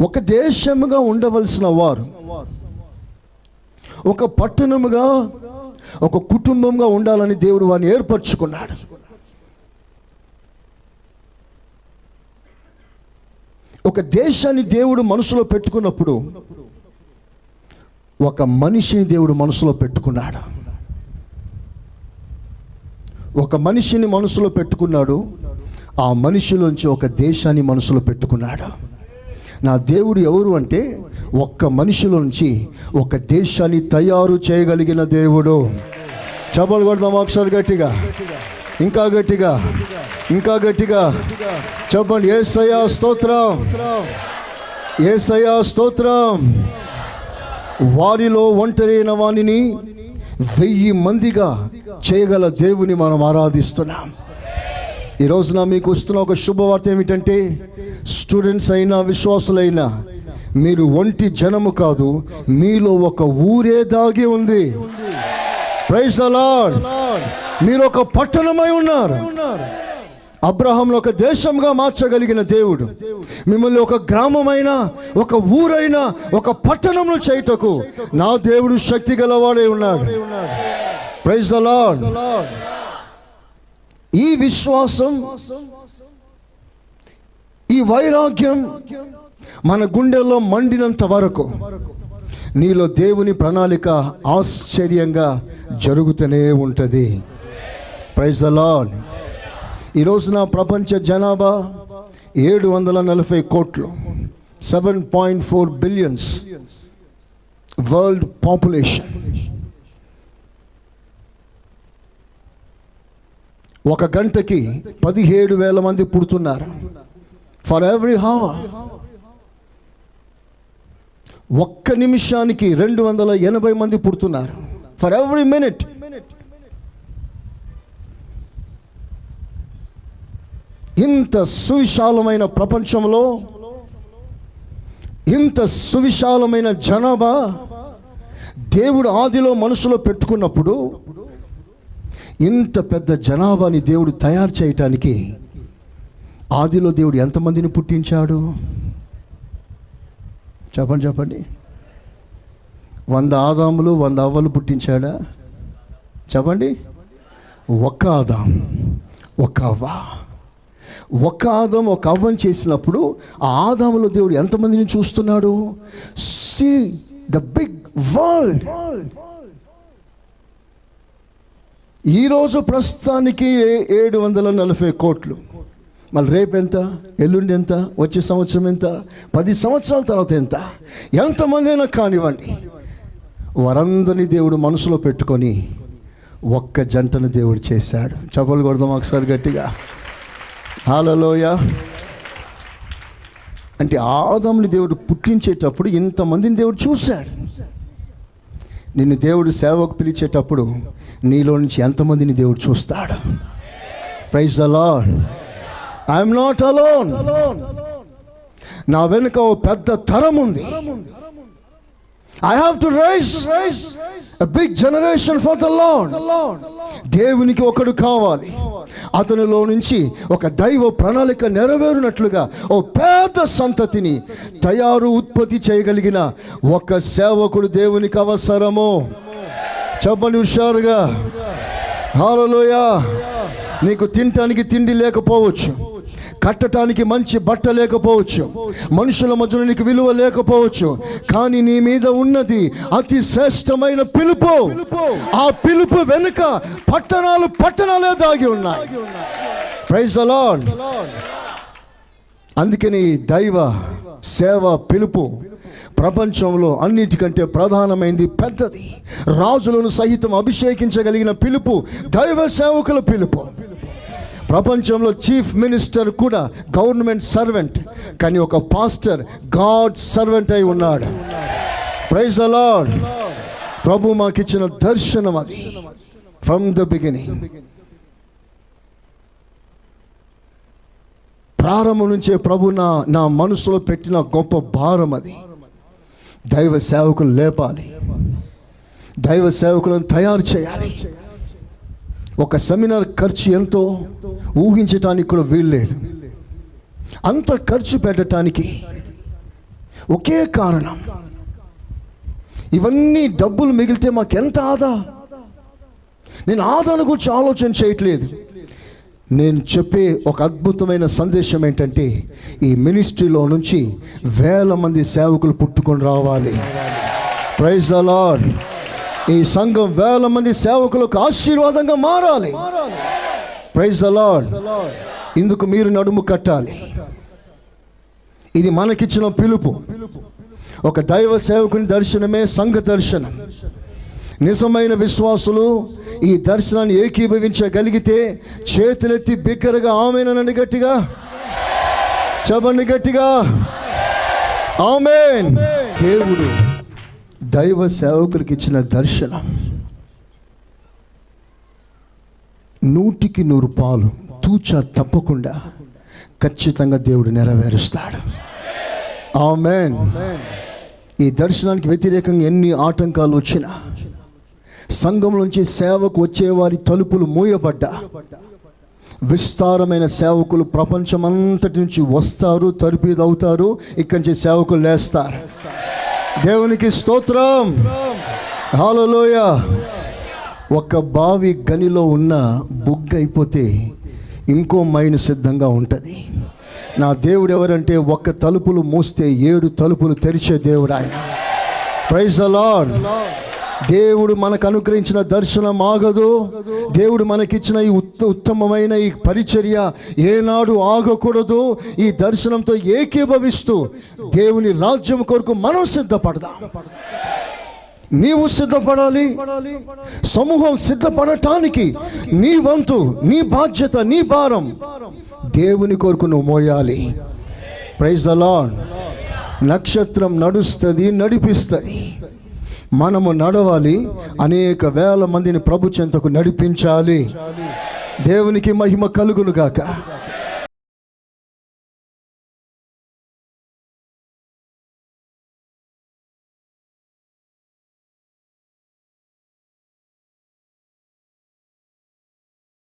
ఒక దేశముగా ఉండవలసిన వారు ఒక పట్టణముగా ఒక కుటుంబంగా ఉండాలని దేవుడు వారిని ఏర్పరచుకున్నాడు. ఒక దేశాన్ని దేవుడు మనసులో పెట్టుకున్నప్పుడు ఒక మనిషిని దేవుడు మనసులో పెట్టుకున్నాడు. ఒక మనిషిని మనసులో పెట్టుకున్నాడు ఆ మనిషిలోంచి ఒక దేశాన్ని మనసులో పెట్టుకున్నాడు. నా దేవుడు ఎవరు అంటే ఒక్క మనిషిలోంచి ఒక దేశాన్ని తయారు చేయగలిగిన దేవుడు. చపలు కొడదాం ఒకసారి గట్టిగా. ఇంకా గట్టిగా. ఇంకా గట్టిగా. చెప్పండి ఏసయ్యా స్తోత్రం. ఏసయ్యా స్తోత్రం. వారిలో ఒంటరైన వాణిని వెయ్యి మందిగా చేయగల దేవుని మనం ఆరాధిస్తున్నాం. ఈ రోజున మీకు వస్తున్న ఒక శుభవార్త ఏమిటంటే స్టూడెంట్స్ అయినా విశ్వాసులైనా మీరు ఒంటి జనము కాదు మీలో ఒక ఊరే దాగి ఉంది. ప్రైజ్ అలాడ్ మీరు ఒక పట్టణమై ఉన్నారు. అబ్రహాంను ఒక దేశంగా మార్చగలిగిన దేవుడు. మిమ్మల్ని ఒక గ్రామమైన ఒక ఊరైనా ఒక పట్టణంలో చేయుటకు నా దేవుడు శక్తి గలవాడే ఉన్నాడు. ప్రైజ్ అలాడ్ ఈ విశ్వాసం ఈ వైరాగ్యం మన గుండెల్లో మండినంత వరకు నీలో దేవుని ప్రణాళిక ఆశ్చర్యంగా జరుగుతూనే ఉంటుంది. ప్రైజ్ అలాడ్ ఈ రోజున ప్రపంచ జనాభా ఏడు వందల నలభై కోట్లు seven point four billions world population ఒక గంటకి పదిహేడు వేల మంది పుడుతున్నారు. ఫర్ ఎవ్రీ హవర్ ఒక్క నిమిషానికి రెండు వందల ఎనభై మంది పుడుతున్నారు. ఫర్ ఎవ్రీ మినిట్ ఇంత సువిశాలమైన ప్రపంచంలో ఇంత సువిశాలమైన జనాభా దేవుడు ఆదిలో మనసులో పెట్టుకున్నప్పుడు ఇంత పెద్ద జనాభాని దేవుడు తయారు చేయటానికి ఆదిలో దేవుడు ఎంతమందిని పుట్టించాడు? చెప్పండి చెప్పండి. వంద ఆదాములు వంద అవ్వలు పుట్టించాడా? చెప్పండి. ఒక్క ఆదాం ఒక అవ్వ. ఒక ఆదం ఒక అవ్వని చేసినప్పుడు ఆ ఆదాములో దేవుడు ఎంతమందిని చూస్తున్నాడు? సి ద బిగ్ వరల్డ్ ఈరోజు ప్రస్తుతానికి ఏ- ఏడు వందల నలభై కోట్లు. మళ్ళీ రేపు ఎంత? ఎల్లుండి ఎంత? వచ్చే సంవత్సరం ఎంత? పది సంవత్సరాల తర్వాత ఎంత? ఎంతమంది అయినా కానివ్వండి. వారందరినీ దేవుడు మనసులో పెట్టుకొని ఒక్క జంటను దేవుడు చేశాడు. చపలు కొడదాం ఒకసారి గట్టిగా. హాలలోయ అంటే ఆదముని దేవుడు పుట్టించేటప్పుడు ఇంతమందిని దేవుడు చూశాడు. నిన్ను దేవుడు సేవకు పిలిచేటప్పుడు నీలో నుంచి ఎంతమందిని దేవుడు చూస్తాడు? Praise the lord I'm not alone నా వెనుక ఓ పెద్ద తరం ఉంది. I have to raise raise big generation for the lord దేవునికి ఒకడు కావాలి. అతనిలో నుంచి ఒక దైవ ప్రణాళిక నెరవేరునట్లుగా ఓ పేద సంతతిని తయారు ఉత్పత్తి చేయగలిగిన ఒక సేవకుడు దేవునికి అవసరమో. చెప్పని హుషారుగా. హాలలోయ నీకు తినటానికి తిండి లేకపోవచ్చు. కట్టడానికి మంచి బట్ట లేకపోవచ్చు. మనుషుల మధ్యలో నీకు విలువ లేకపోవచ్చు. కానీ నీ మీద ఉన్నది అతి శ్రేష్టమైన పిలుపు. ఆ పిలుపు వెనుక పట్టణాలు పట్టణాలే దాగి ఉన్నాయి. ప్రైజ్ అలాడ్ అందుకని దైవ సేవ పిలుపు ప్రపంచంలో అన్నిటికంటే ప్రధానమైంది పెద్దది. రాజులను సహితం అభిషేకించగలిగిన పిలుపు దైవ సేవకుల పిలుపు. ప్రపంచంలో చీఫ్ మినిస్టర్ కూడా గవర్నమెంట్ సర్వెంట్. కానీ ఒక పాస్టర్ గాడ్ సర్వెంట్ అయి ఉన్నాడు. ప్రైజ్ అలాడ్ ప్రభు మాకు ఇచ్చిన దర్శనం అది. From the beginning. ప్రారంభం నుంచే ప్రభు నా నా మనసులో పెట్టిన గొప్ప భారం అది. దైవ సేవకులు లేపాలి. దైవ సేవకులను తయారు చేయాలి. ఒక సెమినార్ ఖర్చు ఎంతో ఊహించటానికి కూడా వీల్లేదు అంత ఖర్చు పెట్టడానికి ఒకే కారణం. ఇవన్నీ డబ్బులు మిగిలితే మాకు ఎంత ఆదా? నేను ఆదాను గురించి ఆలోచన చేయట్లేదు. నేను చెప్పే ఒక అద్భుతమైన సందేశం ఏంటంటే ఈ మినిస్ట్రీలో నుంచి వేల మంది సేవకులు పుట్టుకొని రావాలి. ప్రైజ్ అలాడ్ ఈ సంఘం వేల మంది సేవకులకు ఆశీర్వాదంగా మారాలి. ప్రైజ్ అలాడ్ ఇందుకు మీరు నడుము కట్టాలి. ఇది మనకిచ్చిన పిలుపు. ఒక దైవ సేవకుని దర్శనమే సంఘ దర్శనం. నిజమైన విశ్వాసులు ఈ దర్శనాన్ని ఏకీభవించగలిగితే చేతులెత్తి బిగ్గరగా ఆమెనని గట్టిగా. చెప్పండి గట్టిగా. ఆమెన్. దేవుడు దైవ సేవకులకి ఇచ్చిన దర్శనం. నూటికి నూరు పాలు తూచా తప్పకుండా ఖచ్చితంగా దేవుడు నెరవేరుస్తాడు. ఆమెన్. ఈ దర్శనానికి వ్యతిరేకంగా ఎన్ని ఆటంకాలు వచ్చినా సంఘం నుంచి సేవకు వచ్చేవారి తలుపులు మూయబడ్డా. విస్తారమైన సేవకులు ప్రపంచమంతటి నుంచి వస్తారు తరిపిదవుతారు ఇక్కడి నుంచి సేవకులు లేస్తారు. దేవునికి స్తోత్రం. హాలలోయ ఒక బావి గనిలో ఉన్న బుగ్గ అయిపోతే ఇంకో మైన్ సిద్ధంగా ఉంటుంది. నా దేవుడు ఎవరంటే ఒక్క తలుపులు మూస్తే ఏడు తలుపులు తెరిచే దేవుడు ఆయన. ప్రైజ్ అలాడ్ దేవుడు మనకు అనుగ్రహించిన దర్శనం ఆగదు. దేవుడు మనకిచ్చిన ఈ ఉత్త ఉత్తమమైన ఈ పరిచర్య ఏనాడు ఆగకూడదు. ఈ దర్శనంతో ఏకీభవిస్తూ దేవుని రాజ్యం కొరకు మనం సిద్ధపడదాం. నీవు సిద్ధపడాలి. సమూహం సిద్ధపడటానికి నీ వంతు నీ బాధ్యత నీ భారం దేవుని కొరకు నువ్వు మోయాలి. ప్రైజ్ అలా నక్షత్రం నడుస్తుంది నడిపిస్తుంది. మనము నడవాలి. అనేక వేల మందిని ప్రభు చెంతకు నడిపించాలి. దేవునికి మహిమ కలుగును గాక